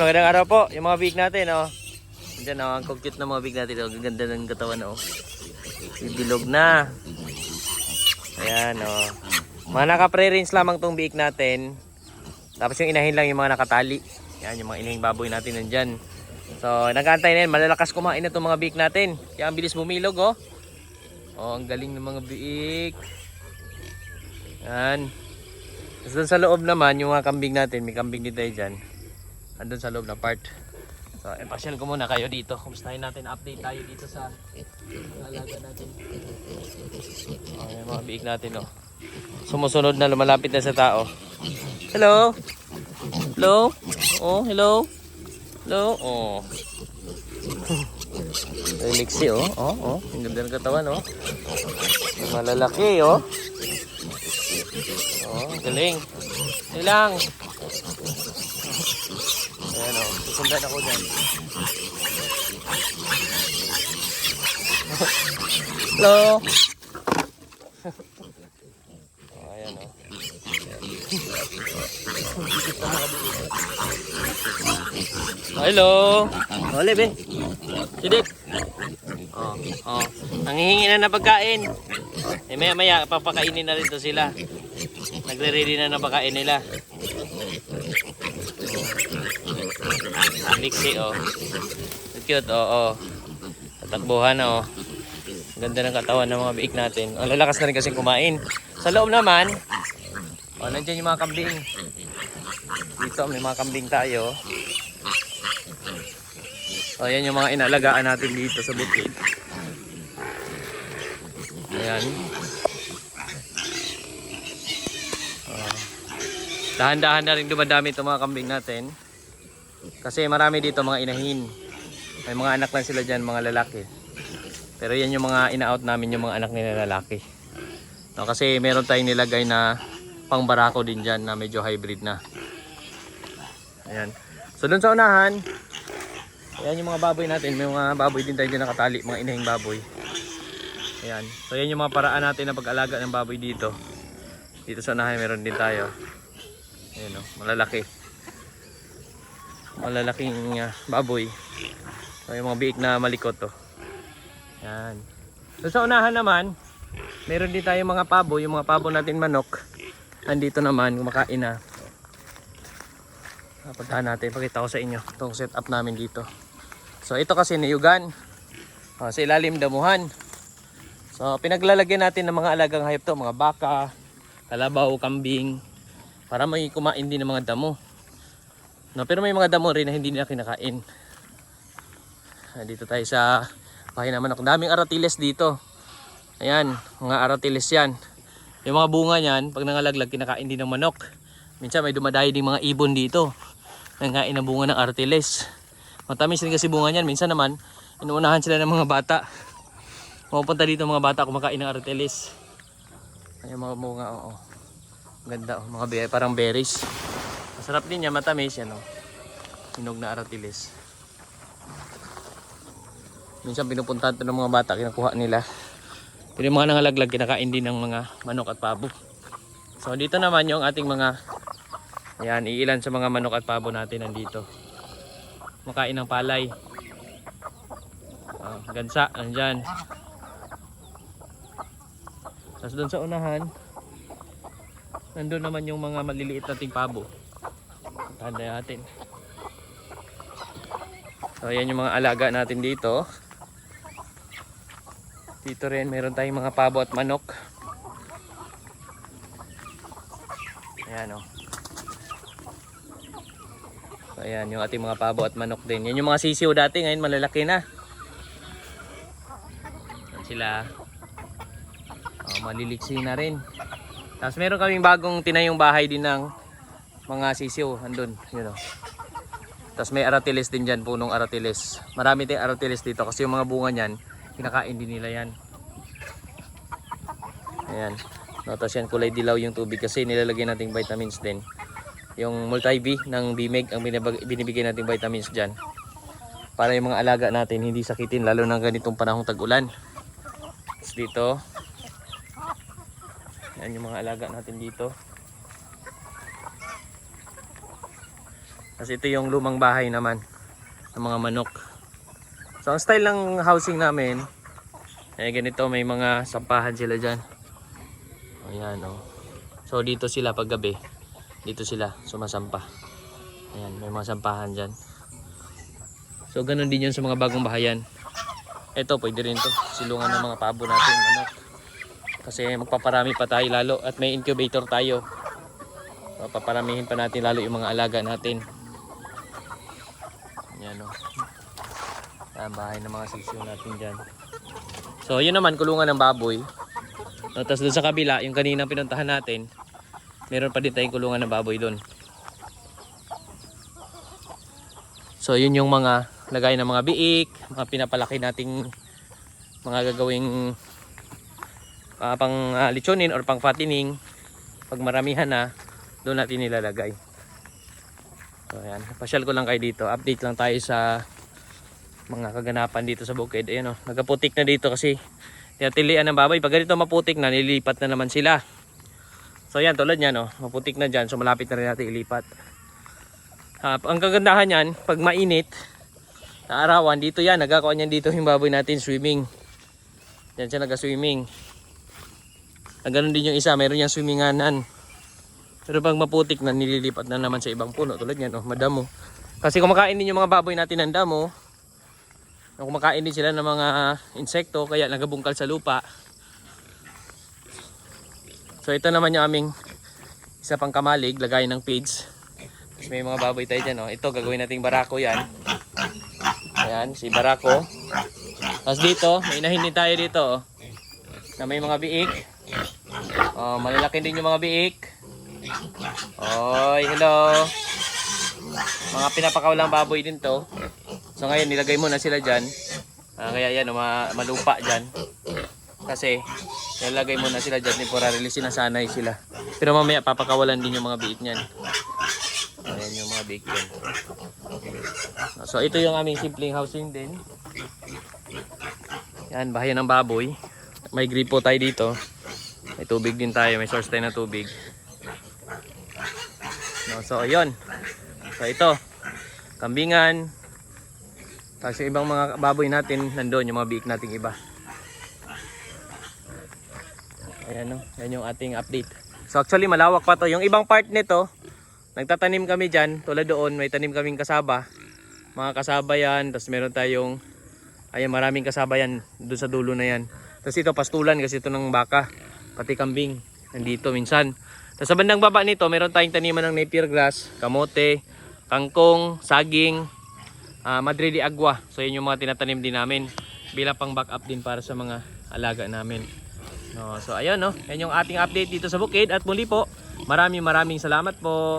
Magandang araw po, yung mga big natin, oh. Diyan, oh, ang cute na mga big natin, oh. Ganda ng katawan, oh. Bilog na. Ayan, oh. Mga naka-pre-range lamang tong biik natin. Tapos yung inahin lang yung mga nakatali. Yan, yung mga inahing baboy natin nandyan. So, nagkantay na yan. Malalakas kumain na itong mga biik natin. Kaya ang bilis bumilog, oh. Oh, ang galing ng mga biik. Yan. Tapos sa loob naman, yung mga kambing natin, may kambing din tayo dyan. Andun sa loob na part. So, eh, pasyal ko muna kayo dito. Kumustahin natin, update tayo dito sa alaga natin. Oh, yung mga biik natin, oh. Sumusunod na, lumalapit na sa tao. Hello? Hello? Oh, hello? Hello? Oh. Relixi, oh. Oh, oh. Ang ganda ng katawan, oh. Malalaki, oh. Oh, galing. Ilang. Susundan ako dyan. Hello? oh, ayan o. Oh, hello? Oh, Lebe. Sidik. Oh, oh. Nangihingi na ng pagkain. Eh, maya maya, papakainin na rin to sila. Nagre-ready na ng pagkain nila. Lixi, oh. Cute, oh, oh. Tatakbuhan oh. Ganda ng katawan ng mga biik natin. Ang lalakas na rin kasi kumain. Sa loob naman, oh, nandiyan yung mga kambing. Dito, may mga kambing tayo. Oh, yan yung mga inalagaan natin dito sa bukid. Ayan. Oh. Dahan-dahan na rin dumadami itong mga kambing natin. Kasi marami dito mga inahin. May mga anak lang sila dyan, mga lalaki. Pero yan yung mga ina-out namin, yung mga anak nila lalaki. No, kasi meron tayong nilagay na pang barako din dyan na medyo hybrid na. Ayan. So dun sa unahan, ayan yung mga baboy natin. May mga baboy din tayo dyan nakatali, mga inahing baboy. Ayan. So yan yung mga paraan natin na pag-alaga ng baboy dito. Dito sa unahan meron din tayo. Ayan o, malalaki malalaking uh, baboy. So, yung mga biik na malikot to. Yan. So sa unahan naman, meron din tayong mga pabo, yung mga pabo natin manok. Andito naman, kumakain na. Puntahan natin, pakita ko sa inyo itong setup namin dito. So ito kasi niyugan. Uh, sa ilalim damuhan. So pinaglalagyan natin ng mga alagang hayop to, mga baka, kalabaw, kambing, para may kumain din ng mga damo. No, pero may mga damo rin na hindi nila kinakain. Ah, Dito tayo sa bahay naman ako. Daming aratiles dito. Ayan, mga aratiles yan. Yung mga bunga niyan, pag nangalaglag, kinakain din ng manok. Minsan may dumadayo din mga ibon dito. Nangain ng bunga ng aratiles. Matamis rin kasi bunga niyan. Minsan naman, inuunahan sila ng mga bata. Pupunta dito mga bata kumakain ng aratiles. Ayan mga bunga, oo. Ganda, oh. mga be- parang berries. Masarap din niya, matamis yan oh. Hinog na aratiles. Minsan pinupuntahan to ng mga bata, kinukuha nila. Pero yung mga nangalaglag, kinakain din ng mga manok at pabo. So dito naman yung ating mga, ayan, iilan sa mga manok at pabo natin nandito. Makain ng palay. Oh, gansa, nandyan. Tapos doon sa unahan, nandun naman yung mga maliliit nating pabo. Tanda natin. So yan yung mga alaga natin dito. Dito rin meron tayong mga pabo at manok. Ayan o. So ayan yung ating mga pabo at manok din. Yan yung mga sisiw dati ngayon malalaki na. Yan sila. Oh, maliliksi na rin. Tapos meron kaming bagong tinayong bahay din ng mga sisiw andun, yun o. Tapos may aratiles din dyan, punong aratiles. Marami tayong aratiles dito kasi yung mga bunga niyan, kinakain din nila yan. Ayan. No, tapos yan kulay dilaw yung tubig kasi nilalagay nating vitamins din. Yung multi-V ng BMEG ang binibigay nating vitamins dyan. Para yung mga alaga natin hindi sakitin lalo ng ganitong panahong tag-ulan. Dito, yan yung mga alaga natin dito. Kasi ito yung lumang bahay naman ng mga manok. So ang style ng housing namin, eh ganito may mga sampahan sila dyan. Ayan oh. So dito sila pag gabi. Dito sila sumasampa. Ayan, may mga sampahan dyan. So ganun din yun sa mga bagong bahayan. Ito pwede rin to. Silungan ng mga pabo natin. Ano? Kasi magpaparami pa tayo lalo at may incubator tayo. Paparamihin pa natin lalo yung mga alaga natin. Yan o. Yan, bahay ng mga sisiyo natin dyan. So, yun naman, kulungan ng baboy. No, Tapos doon sa kabila, yung kanina pinuntahan natin, meron pa din tayong kulungan ng baboy doon. So, yun yung mga lagay ng mga biik, mga pinapalaki nating mga gagawing ah, pang ah, litsunin or pang fattening. Pag maramihan na, doon natin nilalagay. So, ayan. Pasyal ko lang kayo dito. Update lang tayo sa mga kaganapan dito sa bukid. Ayan o, nagaputik na dito kasi tinatilian ng baboy. Pag ganito maputik na, nilipat na naman sila. So yan, tulad yan o, maputik na dyan. So malapit na rin natin ilipat. Ah, ang kagandahan yan, pag mainit, na arawan, dito yan, nagkakuan yan dito yung baboy natin, swimming. Yan siya naga-swimming. Ang ganun din yung isa, meron yung swimminganan. Pero pag maputik na, nililipat na naman sa ibang puno. Tulad yan, oh, madamo. Kasi kumakain din yung mga baboy natin ng damo. Kumakain din sila ng mga insekto, kaya nagabungkal sa lupa. So ito naman yung aming isa pang kamalig, lagay ng feeds. Tapos may mga baboy tayo dyan. Oh. Ito, gagawin nating barako yan. Ayan, si barako. Tapos dito, may inahin tayo dito. Oh, na may mga biik. Oh, malalaki din yung mga biik. Oy, hello. Mga pinapakawalang baboy din to. So ngayon nilagay mo na sila diyan. Ah, kaya yan, ma- malupa diyan. Kasi nilagay mo na sila diyan temporarily sinasanay sila. Pero mamaya papakawalan din yung mga biik niyan. Ayan yung mga biik din. So ito yung aming simpleng housing din. Yan, bahay ng baboy. May gripo tayo dito. May tubig din tayo, may source tayo na tubig. No, so ayun. So ito, kambingan. Tapos yung ibang mga baboy natin, nandoon yung mga biik nating iba. Ayan no, yan yung ating update. So actually malawak pa to. Yung ibang part nito, nagtatanim kami dyan. Tulad doon, may tanim kaming kasaba. Mga kasaba yan. Tapos meron tayong, ayan maraming kasaba yan doon sa dulo na yan. Tapos ito pastulan kasi ito ng baka. Pati kambing. Nandito minsan. Tapos sa bandang baba nito, meron tayong taniman ng napier grass, kamote, kangkong, saging, ah madre de agua. So yun yung mga tinatanim din namin bilang pang backup din para sa mga alaga namin. No, so ayun no, yan yung ating update dito sa bukid at muli po, maraming maraming salamat po.